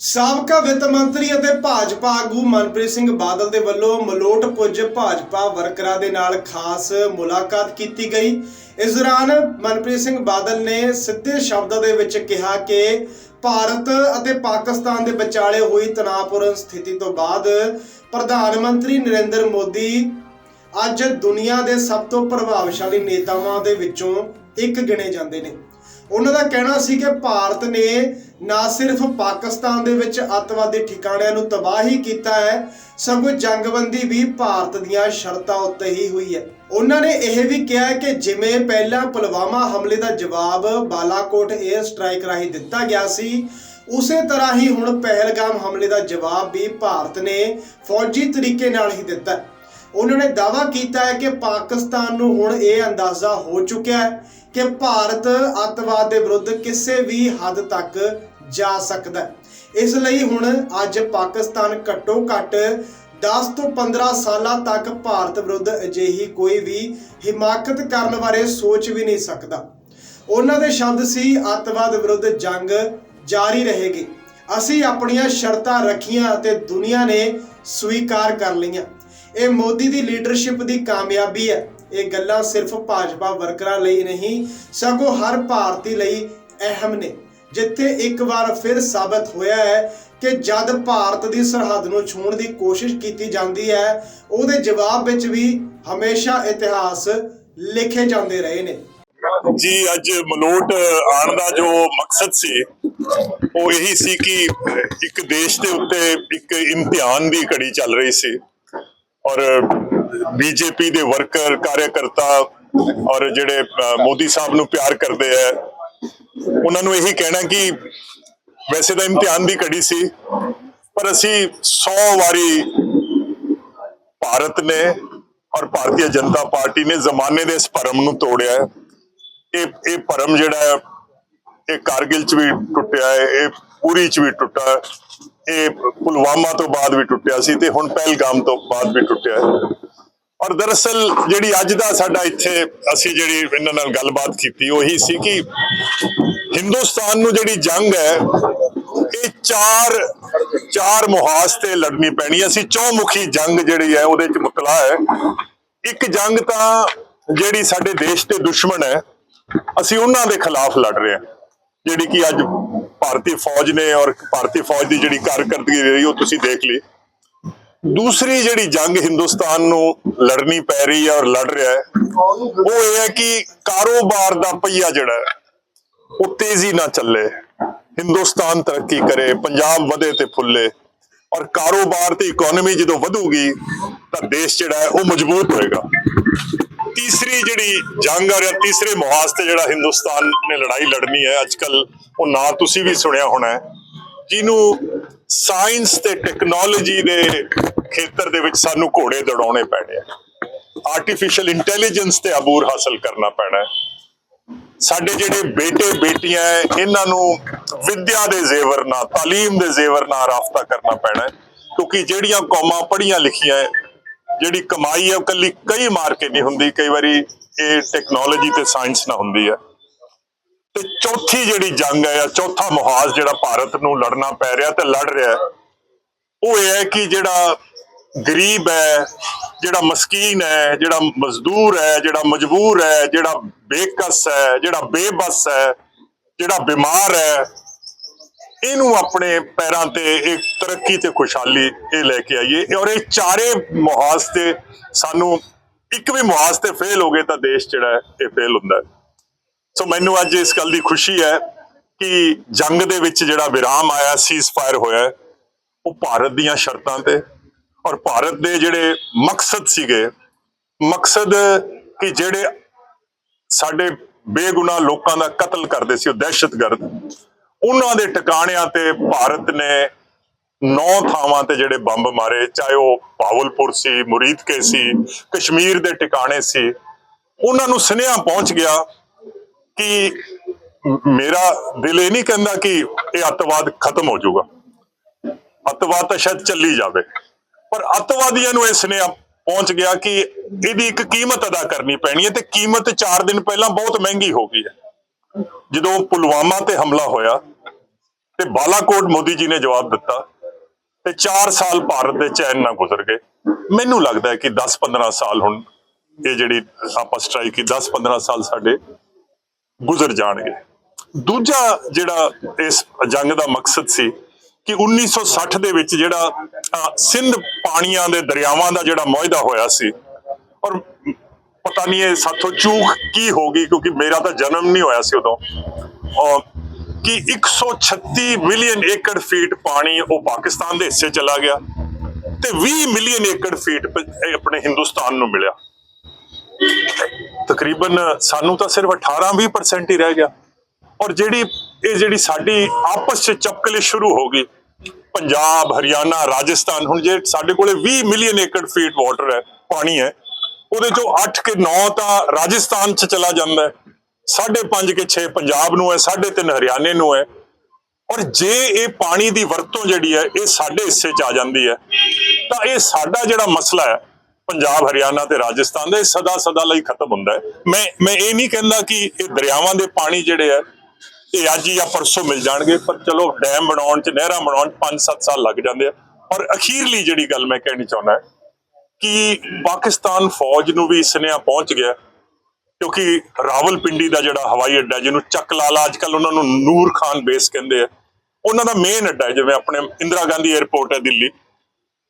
ਸਾਬਕਾ ਵਿੱਤ ਮੰਤਰੀ ਅਤੇ ਭਾਜਪਾ ਆਗੂ ਮਨਪ੍ਰੀਤ ਸਿੰਘ ਬਾਦਲ ਦੇ ਵੱਲੋਂ ਮਲੋਟ ਪੁੱਜ ਭਾਜਪਾ ਵਰਕਰਾਂ ਦੇ ਨਾਲ ਖਾਸ ਮੁਲਾਕਾਤ ਕੀਤੀ ਗਈ। ਇਸ ਦੌਰਾਨ ਮਨਪ੍ਰੀਤ ਸਿੰਘ ਬਾਦਲ ਨੇ ਸਿੱਧੇ ਸ਼ਬਦਾਂ ਦੇ ਵਿੱਚ ਕਿਹਾ ਕਿ ਭਾਰਤ ਅਤੇ ਪਾਕਿਸਤਾਨ ਦੇ ਵਿਚਾਲੇ ਹੋਈ ਤਣਾਅਪੂਰਨ ਸਥਿਤੀ ਤੋਂ ਬਾਅਦ ਪ੍ਰਧਾਨ ਮੰਤਰੀ ਨਰਿੰਦਰ ਮੋਦੀ ਅੱਜ ਦੁਨੀਆ ਦੇ ਸਭ ਤੋਂ ਪ੍ਰਭਾਵਸ਼ਾਲੀ ਨੇਤਾਵਾਂ ਦੇ ਵਿੱਚੋਂ ਇੱਕ ਗਿਣੇ ਜਾਂਦੇ ਨੇ। ਉਹਨਾਂ ਦਾ ਕਹਿਣਾ ਸੀ ਕਿ ਭਾਰਤ ਨੇ ਨਾ ਸਿਰਫ ਪਾਕਿਸਤਾਨ ਦੇ ਵਿੱਚ ਅੱਤਵਾਦੀ ਠਿਕਾਣਿਆਂ ਨੂੰ ਤਬਾਹੀ ਕੀਤਾ ਹੈ, ਸਗੋਂ ਜੰਗਬੰਦੀ ਵੀ ਭਾਰਤ ਦੀਆਂ ਸ਼ਰਤਾਂ ਉੱਤੇ ਹੀ ਹੋਈ ਹੈ। ਉਹਨਾਂ ਨੇ ਇਹ ਵੀ ਕਿਹਾ ਕਿ ਜਿਵੇਂ ਪਹਿਲਾਂ ਪੁਲਵਾਮਾ ਹਮਲੇ ਦਾ ਜਵਾਬ ਬਾਲਾਕੋਟ 에ਅਰ ਸਟ੍ਰਾਈਕ ਰਾਹੀਂ ਦਿੱਤਾ ਗਿਆ ਸੀ, ਉਸੇ ਤਰ੍ਹਾਂ ਹੀ ਹੁਣ ਪਹਿਲਗਾਮ ਹਮਲੇ ਦਾ ਜਵਾਬ ਵੀ ਭਾਰਤ ਨੇ ਫੌਜੀ ਤਰੀਕੇ ਨਾਲ ਹੀ ਦਿੱਤਾ ਉਹਨਾਂ ਨੇ ਦਾਅਵਾ ਕੀਤਾ ਹੈ ਕਿ ਪਾਕਿਸਤਾਨ ਨੂੰ ਹੁਣ ਇਹ ਅੰਦਾਜ਼ਾ ਹੋ ਚੁੱਕਿਆ ਹੈ ਕਿ ਭਾਰਤ ਅੱਤਵਾਦ ਦੇ ਵਿਰੁੱਧ ਕਿਸੇ ਵੀ ਹੱਦ ਤੱਕ ਜਾ ਸਕਦਾ ਹੈ। ਇਸ ਲਈ ਹੁਣ ਅੱਜ ਪਾਕਿਸਤਾਨ ਘੱਟੋ ਘੱਟ 10 ਤੋਂ 15 ਸਾਲਾਂ ਤੱਕ ਭਾਰਤ ਵਿਰੁੱਧ ਅਜਿਹੀ ਕੋਈ ਵੀ ਹਿਮਾਕਤ ਕਰਨ ਬਾਰੇ ਸੋਚ ਵੀ ਨਹੀਂ ਸਕਦਾ। ਉਹਨਾਂ ਦੇ ਸ਼ਬਦ ਸੀ, ਅੱਤਵਾਦ ਵਿਰੁੱਧ ਜੰਗ ਜਾਰੀ ਰਹੇਗੀ। ਅਸੀਂ ਆਪਣੀਆਂ ਸ਼ਰਤਾਂ ਰੱਖੀਆਂ ਅਤੇ ਦੁਨੀਆ ਨੇ ਸਵੀਕਾਰ ਕਰ ਲਈਆਂ। ਇਹ ਮੋਦੀ ਦੀ ਲੀਡਰਸ਼ਿਪ ਦੀ ਕਾਮਯਾਬੀ ਹੈ। ਇਹ ਗੱਲਾਂ ਸਿਰਫ ਭਾਜਪਾ ਵਰਕਰਾਂ ਲਈ ਨਹੀਂ, ਸਗੋਂ ਹਰ ਭਾਰਤੀ ਲਈ ਅਹਿਮ ਨੇ। ਜਿੱਥੇ ਇੱਕ ਵਾਰ ਫਿਰ ਸਾਬਤ ਹੋਇਆ ਹੈ ਕਿ ਜਦ ਭਾਰਤ ਦੀ ਸਰਹੱਦ ਨੂੰ ਛੂਹਣ ਦੀ ਕੋਸ਼ਿਸ਼ ਕੀਤੀ ਜਾਂਦੀ ਹੈ, ਉਹਦੇ ਜਵਾਬ ਵਿੱਚ ਵੀ ਹਮੇਸ਼ਾ ਇਤਿਹਾਸ ਲਿਖੇ ਜਾਂਦੇ ਰਹੇ ਨੇ। ਜੀ, ਅੱਜ ਮਲੋਟ ਆਉਣ ਦਾ ਜੋ ਮਕਸਦ ਸੀ, ਉਹ ਇਹੀ ਸੀ ਕਿ ਇੱਕ ਦੇਸ਼ ਦੇ ਉੱਤੇ ਇੱਕ ਇਮਤਿਹਾਨ ਦੀ ਘੜੀ ਚੱਲ ਰਹੀ ਸੀ। ਔਰ ਬੀਜੇਪੀ ਦੇ ਵਰਕਰ ਕਾਰਿਆਕਰਤਾ ਔਰ ਜਿਹੜੇ ਮੋਦੀ ਸਾਹਿਬ ਨੂੰ ਪਿਆਰ ਕਰਦੇ ਆ ਉਹਨਾਂ ਨੂੰ ਇਹੀ ਕਹਿਣਾ ਕਿ ਵੈਸੇ ਤਾਂ ਇਮਤਿਹਾਨ ਦੀ ਘੜੀ ਸੀ ਪਰ ਅਸੀਂ 100 ਵਾਰੀ ਭਾਰਤ ਨੇ ਔਰ ਭਾਰਤੀ ਜਨਤਾ ਪਾਰਟੀ ਨੇ ਜ਼ਮਾਨੇ ਦੇ ਇਸ ਭਰਮ ਨੂੰ ਤੋੜਿਆ ਹੈ। ਇਹ ਇਹ ਭਰਮ ਜਿਹੜਾ ਹੈ ਇਹ ਕਾਰਗਿਲ ਚ ਵੀ ਟੁੱਟਿਆ ਹੈ ਇਹ ਪੂਰੀ ਚ ਵੀ ਟੁੱਟਾ ਹੈ, ਇਹ ਪੁਲਵਾਮਾ ਤੋਂ ਬਾਅਦ ਵੀ ਟੁੱਟਿਆ ਸੀ ਤੇ ਹੁਣ ਪਹਿਲਗਾਮ ਤੋਂ ਬਾਅਦ ਵੀ ਟੁੱਟਿਆ ਹੈ ਔਰ ਦਰਅਸਲ ਜਿਹੜੀ ਅੱਜ ਦਾ ਸਾਡਾ ਇੱਥੇ ਅਸੀਂ ਜਿਹੜੀ ਇਹਨਾਂ ਨਾਲ ਗੱਲਬਾਤ ਕੀਤੀ, ਉਹੀ ਸੀ ਕਿ ਹਿੰਦੁਸਤਾਨ ਨੂੰ ਜਿਹੜੀ ਜੰਗ ਹੈ, ਇਹ ਚਾਰ ਚਾਰ ਮੁਹਾਸ ਤੇ ਲੜਨੀ ਪੈਣੀ ਹੈ। ਅਸੀਂ ਚੌਮੁਖੀ ਜੰਗ ਜਿਹੜੀ ਹੈ, ਉਹਦੇ ਚ ਮੁਤਲਾ ਹੈ ਇੱਕ ਜੰਗ ਤਾਂ ਜਿਹੜੀ ਸਾਡੇ ਦੇਸ਼ ਦੇ ਦੁਸ਼ਮਣ ਹੈ, ਅਸੀਂ ਉਹਨਾਂ ਦੇ ਖਿਲਾਫ ਲੜ ਰਹੇ ਹਾਂ, ਜਿਹੜੀ ਕਿ ਅੱਜ ਭਾਰਤੀ ਫੌਜ ਨੇ ਔਰ ਭਾਰਤੀ ਫੌਜ ਦੀ ਜਿਹੜੀ ਕਾਰਕਰਦਗੀ ਰਹੀ, ਉਹ ਤੁਸੀਂ ਦੇਖ ਲਈ। ਦੂਸਰੀ ਜਿਹੜੀ ਜੰਗ ਹਿੰਦੁਸਤਾਨ ਨੂੰ ਲੜਨੀ ਪੈ ਰਹੀ ਹੈ ਔਰ ਲੜ ਰਿਹਾ ਹੈ, ਉਹ ਇਹ ਹੈ ਕਿ ਕਾਰੋਬਾਰ ਦਾ ਪਹੀਆ ਜਿਹੜਾ ਉਹ ਤੇਜ਼ੀ ਨਾਲ ਚੱਲੇ। ਹਿੰਦੁਸਤਾਨ ਤਰੱਕੀ ਕਰੇ, ਪੰਜਾਬ ਵਧੇ ਤੇ ਫੁੱਲੇ। ਔਰ ਕਾਰੋਬਾਰ ਤੇ ਇਕਨੋਮੀ ਜਦੋਂ ਵਧੂਗੀ, ਤਾਂ ਦੇਸ਼ ਜਿਹੜਾ ਹੈ, ਉਹ ਮਜ਼ਬੂਤ ਹੋਏਗਾ। ਤੀਸਰੀ ਜਿਹੜੀ ਜੰਗ ਆ ਰਿਹਾ ਤੀਸਰੇ ਮੁਹਾਜ਼ ਤੇ ਜਿਹੜਾ ਹਿੰਦੁਸਤਾਨ ਨੇ ਲੜਾਈ ਲੜਨੀ ਹੈ ਅੱਜ ਅੱਜਕੱਲ ਉਹ ਨਾਂ ਤੁਸੀਂ ਵੀ ਸੁਣਿਆ ਹੋਣਾ ਹੈ ਜਿਹਨੂੰ ਸਾਇੰਸ ਤੇ ਟੈਕਨੋਲੋਜੀ ਦੇ ਖੇਤਰ ਦੇ ਵਿੱਚ ਸਾਨੂੰ ਘੋੜੇ ਦੜਾਉਣੇ ਪੈਣੇ ਆ। ਆਰਟੀਫੀਸ਼ੀਅਲ ਇੰਟੈਲੀਜੈਂਸ ਤੇ ਅਬੂਰ ਹਾਸਲ ਕਰਨਾ ਪੈਣਾ ਹੈ। ਸਾਡੇ ਜਿਹੜੇ ਬੇਟੇ ਬੇਟੀਆਂ ਹੈ, ਇਹਨਾਂ ਨੂੰ ਵਿਦਿਆ ਦੇ ਜ਼ੇਵਰ ਨਾਲ ਤਾਲੀਮ ਦੇ ਜ਼ੇਵਰ ਨਾਲ ਰਾਫਤਾ ਕਰਨਾ ਪੈਣਾ ਹੈ ਕਿਉਂਕਿ ਜਿਹੜੀਆਂ ਕੌਮਾਂ ਪੜ੍ਹੀਆਂ ਲਿਖੀਆਂ ਜਿਹੜੀ ਕਮਾਈ ਹੈ ਉਹ ਕੱਲੀ ਕਈ ਮਾਰ ਕੇ ਨਹੀਂ ਹੁੰਦੀ, ਕਈ ਵਾਰੀ ਇਹ ਟੈਕਨੋਲੋਜੀ ਤੇ ਸਾਇੰਸ ਨਾਲ ਹੁੰਦੀ ਹੈ। ਤੇ ਚੌਥੀ ਜਿਹੜੀ ਜੰਗ ਹੈ ਜਾਂ ਚੌਥਾ ਮੁਹਾਜ਼ ਜਿਹੜਾ ਭਾਰਤ ਨੂੰ ਲੜਨਾ ਪੈ ਰਿਹਾ ਤੇ ਲੜ ਰਿਹਾ ਉਹ ਇਹ ਹੈ ਕਿ ਜਿਹੜਾ ਗਰੀਬ ਹੈ, ਜਿਹੜਾ ਮਸਕੀਨ ਹੈ, ਜਿਹੜਾ ਮਜ਼ਦੂਰ ਹੈ, ਜਿਹੜਾ ਮਜਬੂਰ ਹੈ, ਜਿਹੜਾ ਬੇਕਸ ਹੈ, ਜਿਹੜਾ ਬੇਬਸ ਹੈ, ਜਿਹੜਾ ਬਿਮਾਰ ਹੈ ਇਹਨੂੰ ਆਪਣੇ ਪੈਰਾਂ ਤੇ ਇੱਕ ਤਰੱਕੀ ਤੇ ਖੁਸ਼ਹਾਲੀ ਇਹ ਲੈ ਕੇ ਆਈਏ। ਔਰ ਇਹ ਚਾਰੇ ਮੁਹਾਜ਼ ਤੇ ਸਾਨੂੰ ਇੱਕ ਵੀ ਮੁਹਾਜ਼ ਤੇ ਫੇਲ ਹੋ ਗਏ ਤਾਂ ਦੇਸ਼ ਜਿਹੜਾ ਹੈ, ਇਹ ਫੇਲ ਹੁੰਦਾ ਸੋ ਮੈਨੂੰ ਅੱਜ ਇਸ ਗੱਲ ਦੀ ਖੁਸ਼ੀ ਹੈ ਕਿ ਜੰਗ ਦੇ ਵਿੱਚ ਜਿਹੜਾ ਵਿਰਾਮ ਆਇਆ ਸੀਜ਼ ਫਾਇਰ ਹੋਇਆ ਉਹ ਭਾਰਤ ਦੀਆਂ ਸ਼ਰਤਾਂ ਤੇ ਔਰ ਭਾਰਤ ਦੇ ਜਿਹੜੇ ਮਕਸਦ ਸੀਗੇ, ਮਕਸਦ ਕਿ ਜਿਹੜੇ ਸਾਡੇ ਬੇਗੁਨਾਹ ਲੋਕਾਂ ਦਾ ਕਤਲ ਕਰਦੇ ਸੀ, ਉਹ ਦਹਿਸ਼ਤਗਰਦ ਉਹਨਾਂ ਦੇ ਟਿਕਾਣਿਆਂ ਤੇ ਭਾਰਤ ਨੇ ਨੌ ਥਾਵਾਂ ਤੇ ਜਿਹੜੇ ਬੰਬ ਮਾਰੇ, ਚਾਹੇ ਉਹ ਪਾਵਲਪੁਰ ਸੀ, ਮੁਰੀਦਕੇ ਸੀ, ਕਸ਼ਮੀਰ ਦੇ ਟਿਕਾਣੇ ਸੀ। ਉਹਨਾਂ ਨੂੰ ਸੁਨੇਹਾ ਪਹੁੰਚ ਗਿਆ ਕਿ ਮੇਰਾ ਦਿਲ ਇਹ ਨਹੀਂ ਕਹਿੰਦਾ ਕਿ ਇਹ ਅੱਤਵਾਦ ਖਤਮ ਹੋ ਜਾਊਗਾ। ਅੱਤਵਾਦ ਤਾਂ ਸ਼ਾਇਦ ਚੱਲੀ ਜਾਵੇ। ਪਰ ਅੱਤਵਾਦੀਆਂ ਨੂੰ ਇਹ ਸੁਨੇਹਾ ਪਹੁੰਚ ਗਿਆ ਕਿ ਇਹਦੀ ਇੱਕ ਕੀਮਤ ਅਦਾ ਕਰਨੀ ਪੈਣੀ ਹੈ ਤੇ ਕੀਮਤ 4 ਦਿਨ ਪਹਿਲਾਂ ਬਹੁਤ ਮਹਿੰਗੀ ਹੋ ਗਈ ਹੈ। ਜਦੋਂ ਪੁਲਵਾਮਾ ਤੇ ਹਮਲਾ ਹੋਇਆ ਤੇ ਬਾਲਾਕੋਟ ਮੋਦੀ ਜੀ ਨੇ ਜਵਾਬ ਦਿੱਤਾ ਤੇ 4 ਸਾਲ ਭਾਰਤ ਦੇ ਚੈਨ ਨਾਲ ਗੁਜ਼ਰ ਗਏ। ਮੈਨੂੰ ਲੱਗਦਾ ਹੈ ਕਿ 10-15 ਸਾਲ ਹੁਣ ਇਹ ਜਿਹੜੀ ਆਪਾਂ ਸਟ੍ਰਾਈਕ ਕੀ 10-15 ਸਾਲ ਸਾਡੇ ਗੁਜ਼ਰ ਜਾਣਗੇ। ਦੂਜਾ ਜਿਹੜਾ ਇਸ ਜੰਗ ਦਾ ਮਕਸਦ ਸੀ ਕਿ 1960 ਦੇ ਵਿੱਚ ਜਿਹੜਾ ਸਿੰਧ ਪਾਣੀਆਂ ਦੇ ਦਰਿਆਵਾਂ ਦਾ ਜਿਹੜਾ ਮੁਆਇਦਾ ਹੋਇਆ ਸੀ ਔਰ ਪਤਾ ਨਹੀਂ ਇਹ ਸਾਥੋਂ ਚੂਕ ਕੀ ਹੋ ਗਈ, ਕਿਉਂਕਿ ਮੇਰਾ ਤਾਂ ਜਨਮ ਨਹੀਂ ਹੋਇਆ ਸੀ ਉਦੋਂ। ਔਰ ਕਿ 136 ਮਿਲੀਅਨ ਏਕੜ ਫੀਟ ਪਾਣੀ ਉਹ ਪਾਕਿਸਤਾਨ ਦੇ ਹਿੱਸੇ ਚਲਾ ਗਿਆ ਤੇ 20 ਮਿਲੀਅਨ ਏਕੜ ਫੀਟ ਆਪਣੇ ਹਿੰਦੁਸਤਾਨ ਨੂੰ ਮਿਲਿਆ। ਤਕਰੀਬਨ ਸਾਨੂੰ ਤਾਂ ਸਿਰਫ 18-20% ਹੀ ਰਹਿ ਗਿਆ। ਔਰ ਜਿਹੜੀ, ਇਹ ਜਿਹੜੀ ਸਾਡੀ ਆਪਸ 'ਚ ਚਪਕਲੇ ਸ਼ੁਰੂ ਹੋ ਗਈ, ਪੰਜਾਬ, ਹਰਿਆਣਾ, ਰਾਜਸਥਾਨ, ਹੁਣ ਜੇ ਸਾਡੇ ਕੋਲੇ 20 ਮਿਲੀਅਨ ਏਕੜ ਫੀਟ ਵਾਟਰ ਹੈ, ਪਾਣੀ ਹੈ ਉਹਦੇ ਚੋਂ 8 ਕੇ 9 ਤਾਂ ਰਾਜਸਥਾਨ 'ਚ ਚਲਾ ਜਾਂਦਾ ਹੈ। 5.5 ਕੇ 6 ਪੰਜਾਬ ਨੂੰ ਹੈ 3.5 ਹਰਿਆਣੇ ਨੂੰ ਹੈ। ਔਰ ਜੇ ਇਹ ਪਾਣੀ ਦੀ ਵਰਤੋਂ ਜਿਹੜੀ ਹੈ, ਇਹ ਸਾਡੇ ਹਿੱਸੇ 'ਚ ਆ ਜਾਂਦੀ ਹੈ, ਤਾਂ ਇਹ ਸਾਡਾ ਜਿਹੜਾ ਮਸਲਾ ਹੈ, ਪੰਜਾਬ, ਹਰਿਆਣਾ ਤੇ ਰਾਜਸਥਾਨ ਦਾ, ਇਹ ਸਦਾ ਸਦਾ ਲਈ ਖਤਮ ਹੁੰਦਾ ਹੈ। ਮੈਂ ਮੈਂ ਇਹ ਨਹੀਂ ਕਹਿੰਦਾ ਕਿ ਇਹ ਦਰਿਆਵਾਂ ਦੇ ਪਾਣੀ ਜਿਹੜੇ ਹੈ, ਇਹ ਅੱਜ ਜਾਂ ਪਰਸੋਂ ਮਿਲ ਜਾਣਗੇ, ਪਰ ਚਲੋ ਡੈਮ ਬਣਾਉਣ ਚ, ਨਹਿਰਾਂ ਬਣਾਉਣ 5-7 ਸਾਲ ਲੱਗ ਜਾਂਦੇ ਆ। ਔਰ ਅਖੀਰਲੀ ਜਿਹੜੀ ਗੱਲ ਮੈਂ ਕਹਿਣੀ ਚਾਹੁੰਦਾ ਹੈ ਕਿ ਪਾਕਿਸਤਾਨ ਫੌਜ ਨੂੰ ਵੀ ਸੁਨੇਹਾ ਪਹੁੰਚ ਗਿਆ। ਕਿਉਂਕਿ ਰਾਵਲਪਿੰਡੀ ਦਾ ਜਿਹੜਾ ਹਵਾਈ ਅੱਡਾ, ਜਿਹਨੂੰ ਚੱਕ ਲਾਲਾ ਅੱਜ ਕੱਲ ਉਹਨਾਂ ਨੂੰ ਨੂਰ ਖਾਨ ਬੇਸ ਕਹਿੰਦੇ ਆ, ਉਹਨਾਂ ਦਾ ਮੇਨ ਅੱਡਾ ਜਿਵੇਂ ਆਪਣੇ ਇੰਦਰਾ ਗਾਂਧੀ 에ਅਰਪੋਰਟ ਹੈ ਦਿੱਲੀ।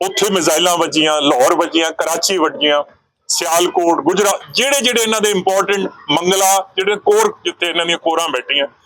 ਉੱਥੇ ਮਿਜ਼ਾਈਲਾਂ ਵੱਜੀਆਂ, ਲਾਹੌਰ ਵੱਜੀਆਂ, ਕਰਾਚੀ ਵੱਜੀਆਂ, ਸਿਆਲਕੋਟ, ਗੁਜਰਾਤ ਜਿਹੜੇ ਜਿਹੜੇ ਇਹਨਾਂ ਦੇ ਇੰਪੋਰਟੈਂਟ ਮੰਗਲਾ, ਜਿਹੜੇ ਕੋਰ ਜਿੱਥੇ ਇਹਨਾਂ ਦੀਆਂ ਕੋਰਾਂ ਬੈਠੀਆਂ